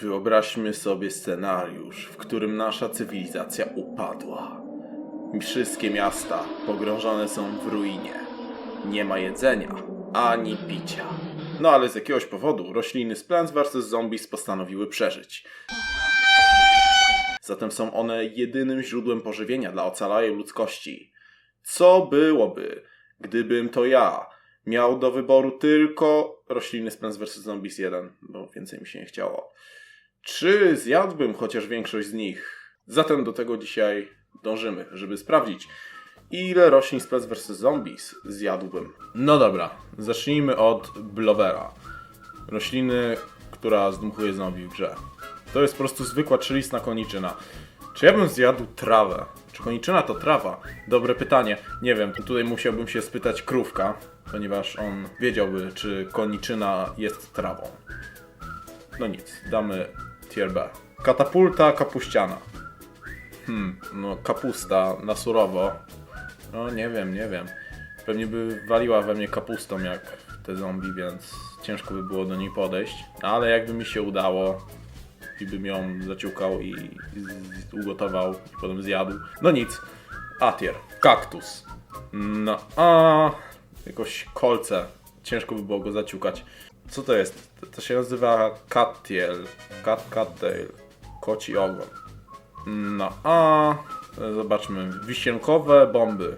Wyobraźmy sobie scenariusz, w którym nasza cywilizacja upadła. Wszystkie miasta pogrążone są w ruinie. Nie ma jedzenia ani picia. No ale z jakiegoś powodu rośliny z Plants vs. Zombies postanowiły przeżyć. Zatem są one jedynym źródłem pożywienia dla ocalałej ludzkości. Co byłoby, gdybym to ja miał do wyboru tylko rośliny z Plants vs. Zombies 1, bo więcej mi się nie chciało. Czy zjadłbym chociaż większość z nich? Zatem do tego dzisiaj dążymy, żeby sprawdzić, ile roślin z Plants vs. Zombies zjadłbym. No dobra, zacznijmy od Blovera. Rośliny, która zdmuchuje zombie w grze. To jest po prostu zwykła trzylistna koniczyna. Czy ja bym zjadł trawę? Czy koniczyna to trawa? Dobre pytanie. Nie wiem, tutaj musiałbym się spytać krówka, ponieważ on wiedziałby, czy koniczyna jest trawą. No nic, damy tier B. Katapulta kapuściana. Hmm, no kapusta na surowo. No nie wiem, nie wiem. Pewnie by waliła we mnie kapustą jak te zombie, więc ciężko by było do niej podejść. Ale jakby mi się udało i bym ją zaciukał i, i ugotował i potem zjadł. No nic. Atier. Kaktus. No a jakoś kolce. Ciężko by było go zaciukać. Co to jest? To- się nazywa cattail. Cat, cattail. Koci ogon. No a zobaczmy. Wisienkowe bomby.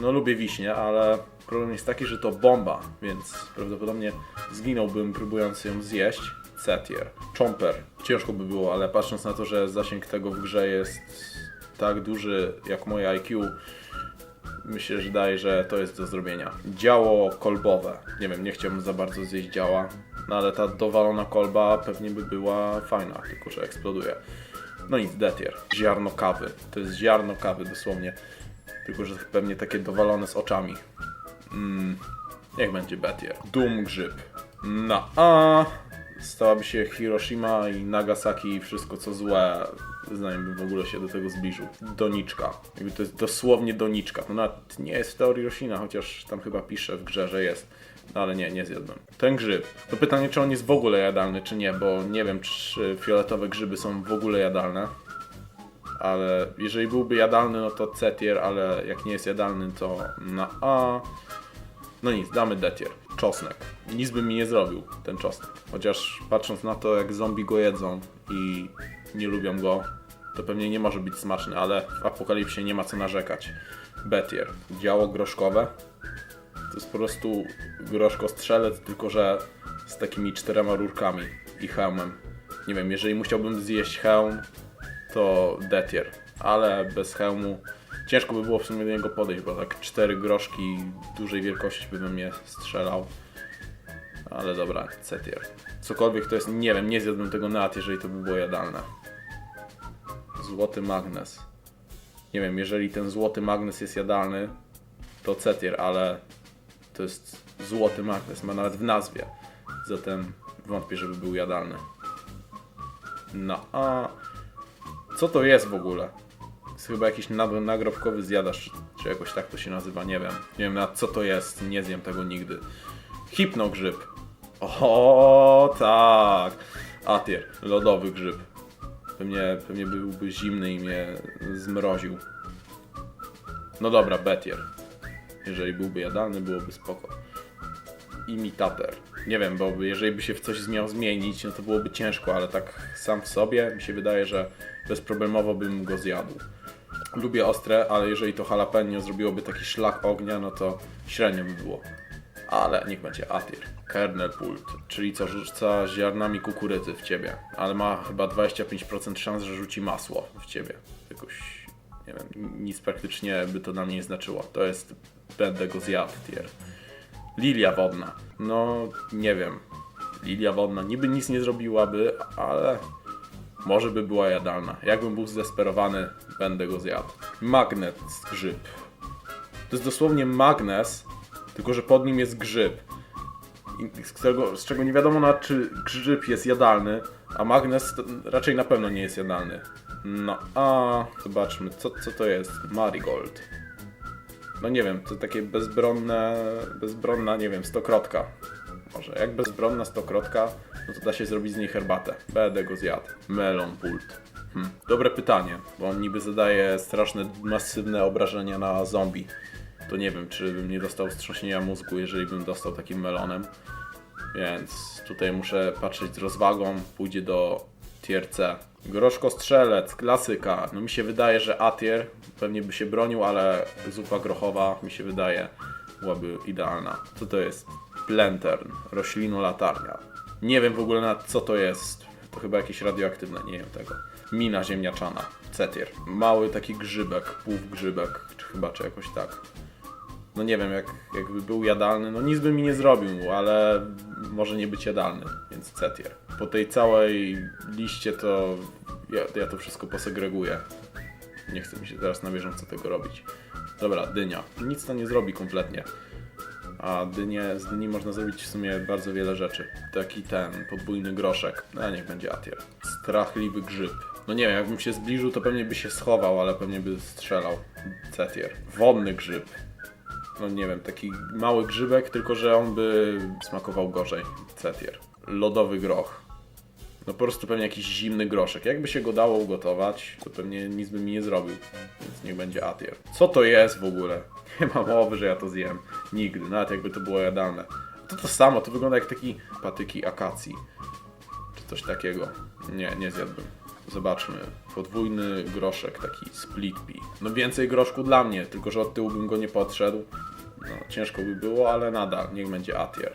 No lubię wiśnie, ale problem jest taki, że to bomba, więc prawdopodobnie zginąłbym próbując ją zjeść. Setier. Chomper. Ciężko by było, ale patrząc na to, że zasięg tego w grze jest tak duży jak moje IQ, myślę, że daje, że to jest do zrobienia. Działo kolbowe. Nie wiem, nie chciałbym za bardzo zjeść działa, no ale ta dowalona kolba pewnie by była fajna, tylko że eksploduje. No nic, detier. Ziarno kawy. To jest ziarno kawy dosłownie. Tylko, że pewnie takie dowalone z oczami. Mm, niech będzie betier. Doom grzyb. No, a stałaby się Hiroshima i Nagasaki i wszystko co złe, zanim bym w ogóle się do tego zbliżył. Doniczka. Jakby to jest dosłownie doniczka. To nawet nie jest teorii roślina, chociaż tam chyba pisze w grze, że jest. No ale nie, nie zjadłem. Ten grzyb. To pytanie, czy on jest w ogóle jadalny, czy nie, bo nie wiem, czy fioletowe grzyby są w ogóle jadalne. Ale jeżeli byłby jadalny, no to C tier, ale jak nie jest jadalny, to na A. No nic, damy D tier. Czosnek. Nic by mi nie zrobił ten czosnek. Chociaż patrząc na to, jak zombie go jedzą i nie lubią go, to pewnie nie może być smaczny, ale w apokalipsie nie ma co narzekać. B tier. Działo groszkowe. To jest po prostu groszko strzelec, tylko że z takimi czterema rurkami i hełmem. Nie wiem, jeżeli musiałbym zjeść hełm, to D-tier, ale bez hełmu ciężko by było w sumie do niego podejść, bo tak cztery groszki dużej wielkości by we mnie strzelał. Ale dobra, C-tier. Cokolwiek to jest, nie wiem, nie zjadłbym tego nad, jeżeli to by było jadalne. Złoty magnes. Nie wiem, jeżeli ten złoty magnes jest jadalny, to C-tier, ale to jest złoty magnes, ma nawet w nazwie. Zatem wątpię, żeby był jadalny. No a co to jest w ogóle? Jest chyba jakiś nag- nagrobkowy zjadacz, czy, jakoś tak to się nazywa, nie wiem. Nie wiem nawet co to jest, nie zjem tego nigdy. Hipnogrzyb. O tak! Atier, lodowy grzyb. Pewnie, pewnie byłby zimny i mnie zmroził. No dobra, betier. Jeżeli byłby jadalny, byłoby spoko. Imitater. Nie wiem, bo jeżeli by się w coś miał zmienić, no to byłoby ciężko, ale tak sam w sobie mi się wydaje, że bezproblemowo bym go zjadł. Lubię ostre, ale jeżeli to jalapeno zrobiłoby taki szlak ognia, no to średnio by było. Ale niech będzie Atir. Kernel pult, czyli co rzuca ziarnami kukurydzy w ciebie, ale ma chyba 25% szans, że rzuci masło w ciebie. Jakoś, nie wiem, nic praktycznie by to dla mnie nie znaczyło. To jest, będę go zjadł tier. Lilia wodna. No, nie wiem. Lilia wodna niby nic nie zrobiłaby, ale może by była jadalna. Jakbym był zdesperowany, będę go zjadł. Magnet grzyb. To jest dosłownie magnes, tylko że pod nim jest grzyb. Z, którego, z czego nie wiadomo na czy grzyb jest jadalny, a magnes raczej na pewno nie jest jadalny. No a zobaczmy, co, co to jest? Marigold. No nie wiem, to takie bezbronne, bezbronna, nie wiem, stokrotka. Może jak bezbronna stokrotka no to da się zrobić z niej herbatę. Będę go zjadł. Melon pult. Hm. Dobre pytanie, bo on niby zadaje straszne, masywne obrażenia na zombie. To nie wiem, czy bym nie dostał wstrząsienia mózgu, jeżeli bym dostał takim melonem. Więc tutaj muszę patrzeć z rozwagą. Pójdzie do tier C. Groszko strzelec, klasyka. No mi się wydaje, że A tier pewnie by się bronił, ale zupa grochowa mi się wydaje byłaby idealna. Co to jest? Plantern, roślino latarnia. Nie wiem w ogóle na co to jest. To chyba jakieś radioaktywne, nie wiem tego. Mina ziemniaczana, C tier. Mały taki grzybek, półgrzybek, czy chyba, czy jakoś tak no nie wiem, jak, jakby był jadalny, no nic by mi nie zrobił, ale może nie być jadalny, więc C-tier. Po tej całej liście to ja, ja to wszystko posegreguję. Nie chcę mi się teraz na bieżąco tego robić. Dobra, dynia. Nic to nie zrobi kompletnie. A dynie, z dyni można zrobić w sumie bardzo wiele rzeczy. Taki ten, podwójny groszek. No niech będzie atier. Strachliwy grzyb. No nie wiem, jakbym się zbliżył, to pewnie by się schował, ale pewnie by strzelał. C-tier. Wodny grzyb no nie wiem, taki mały grzybek, tylko że on by smakował gorzej. Cetier. Lodowy groch. No po prostu pewnie jakiś zimny groszek. Jakby się go dało ugotować, to pewnie nic by mi nie zrobił. Więc niech będzie atier. Co to jest w ogóle? Nie ma mowy, że ja to zjem. Nigdy, nawet jakby to było jadalne. To to samo, to wygląda jak taki patyki akacji. Czy coś takiego. Nie, nie zjadłbym. Zobaczmy. Podwójny groszek, taki split pea. No więcej groszku dla mnie, tylko że od tyłu bym go nie podszedł. No, ciężko by było, ale nadal, niech będzie atier.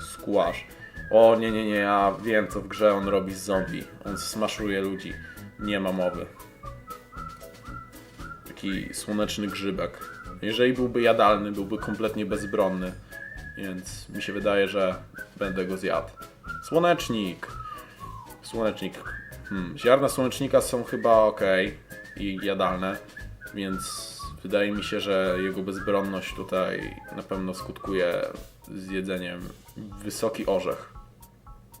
Squash. O nie, nie, nie, ja wiem co w grze on robi z zombie. On smaszuje ludzi. Nie ma mowy. Taki słoneczny grzybek. Jeżeli byłby jadalny, byłby kompletnie bezbronny. Więc mi się wydaje, że będę go zjadł. Słonecznik. Słonecznik. Hmm. Ziarna słonecznika są chyba ok i jadalne, więc wydaje mi się, że jego bezbronność tutaj na pewno skutkuje z jedzeniem wysoki orzech.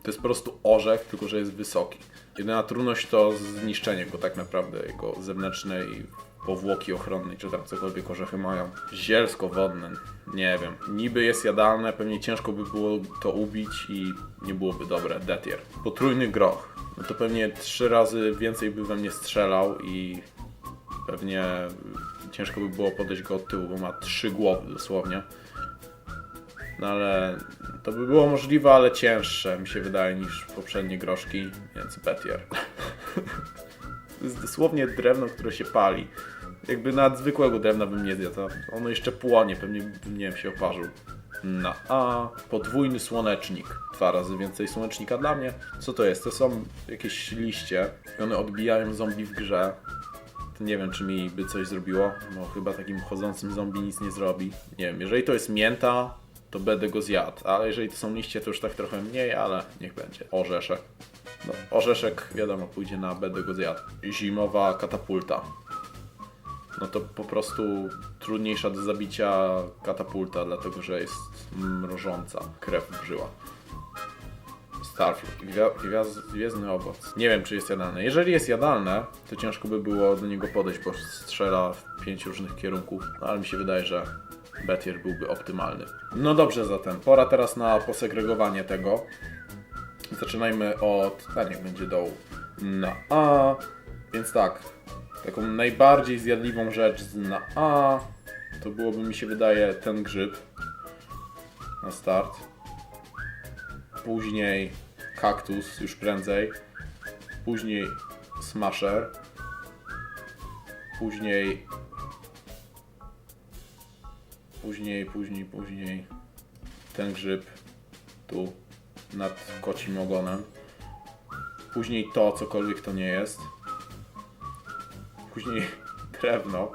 To jest po prostu orzech, tylko że jest wysoki. Jedyna trudność to zniszczenie go tak naprawdę, jego zewnętrznej powłoki ochronnej, czy tam cokolwiek orzechy mają. Zielsko-wodne, nie wiem. Niby jest jadalne, pewnie ciężko by było to ubić i nie byłoby dobre. Detier. Potrójny groch. No to pewnie trzy razy więcej by we mnie strzelał i pewnie ciężko by było podejść go od tyłu, bo ma trzy głowy dosłownie. No ale to by było możliwe, ale cięższe mi się wydaje niż poprzednie groszki, więc Betier. jest dosłownie drewno, które się pali. Jakby nad zwykłego drewna bym nie zjadł, ono jeszcze płonie, pewnie bym nie wiem, się oparzył. Na A. Podwójny słonecznik. Dwa razy więcej słonecznika dla mnie. Co to jest? To są jakieś liście. I one odbijają zombie w grze. Nie wiem, czy mi by coś zrobiło. No chyba takim chodzącym zombie nic nie zrobi. Nie wiem, jeżeli to jest mięta, to będę go zjadł. Ale jeżeli to są liście, to już tak trochę mniej, ale niech będzie. Orzeszek. No, orzeszek, wiadomo, pójdzie na będę go zjadł. Zimowa katapulta. No to po prostu trudniejsza do zabicia katapulta, dlatego że jest mrożąca krew w żyła. Starfleet, gwia- owoc. Nie wiem, czy jest jadalne. Jeżeli jest jadalne, to ciężko by było do niego podejść, bo strzela w pięć różnych kierunków. No, ale mi się wydaje, że Betier byłby optymalny. No dobrze zatem, pora teraz na posegregowanie tego. Zaczynajmy od... A niech będzie dołu. Na A. Więc tak, taką najbardziej zjadliwą rzecz na A to byłoby mi się wydaje ten grzyb na start. Później kaktus już prędzej. Później smasher. Później później, później, później ten grzyb tu nad kocim ogonem. Później to, cokolwiek to nie jest. Później drewno.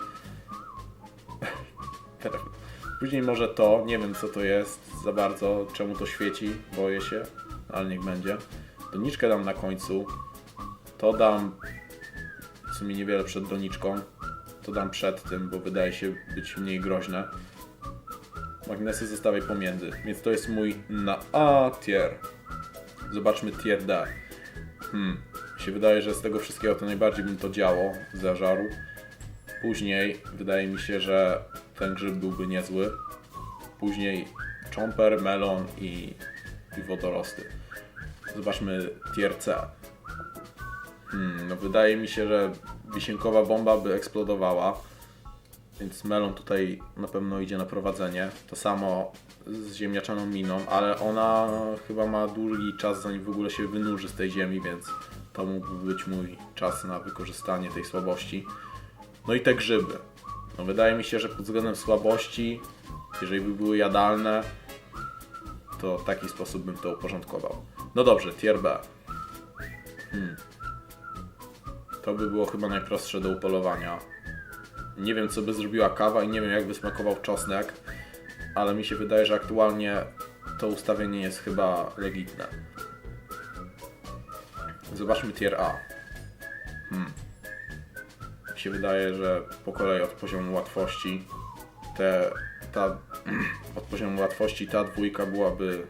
Później może to, nie wiem co to jest za bardzo, czemu to świeci, boję się, ale niech będzie. Doniczkę dam na końcu. To dam w sumie niewiele przed doniczką. To dam przed tym, bo wydaje się być mniej groźne. Magnesy zostawię pomiędzy, więc to jest mój na A tier. Zobaczmy tier D. Hmm, mi się wydaje, że z tego wszystkiego to najbardziej bym to działo z zażaru. Później wydaje mi się, że ten grzyb byłby niezły. Później chomper, melon i, i wodorosty. Zobaczmy tier C. Hmm, no wydaje mi się, że wisienkowa bomba by eksplodowała. Więc melon tutaj na pewno idzie na prowadzenie. To samo z ziemniaczaną miną, ale ona chyba ma długi czas zanim w ogóle się wynurzy z tej ziemi, więc to mógłby być mój czas na wykorzystanie tej słabości. No i te grzyby. No wydaje mi się, że pod względem słabości, jeżeli by były jadalne, to w taki sposób bym to uporządkował. No dobrze, tier B. Hmm. To by było chyba najprostsze do upolowania. Nie wiem, co by zrobiła kawa i nie wiem, jak by smakował czosnek, ale mi się wydaje, że aktualnie to ustawienie jest chyba legitne. Zobaczmy tier A. Hmm. Mi się wydaje, że po kolei od poziomu łatwości te, ta, od poziomu łatwości ta dwójka byłaby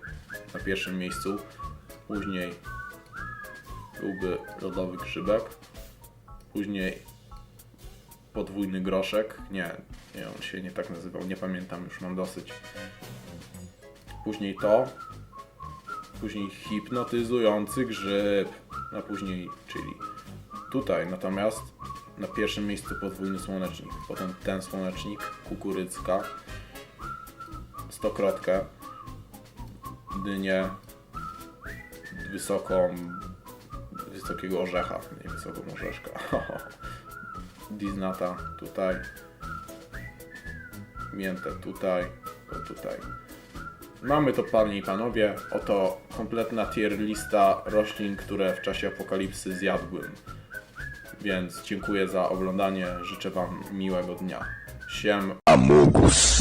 na pierwszym miejscu. Później byłby lodowy grzybek. Później podwójny groszek. Nie, nie, on się nie tak nazywał, nie pamiętam, już mam dosyć. Później to. Później hipnotyzujący grzyb. A później, czyli tutaj natomiast na pierwszym miejscu podwójny słonecznik. Potem ten słonecznik, kukurycka, stokrotkę, dynię, wysoką, wysokiego orzecha, nie wysoką orzeszka. Diznata tutaj, miętę tutaj, to tutaj. Mamy to, panie i panowie. Oto kompletna tier lista roślin, które w czasie apokalipsy zjadłbym. Więc dziękuję za oglądanie. Życzę Wam miłego dnia. Siem. Amogus.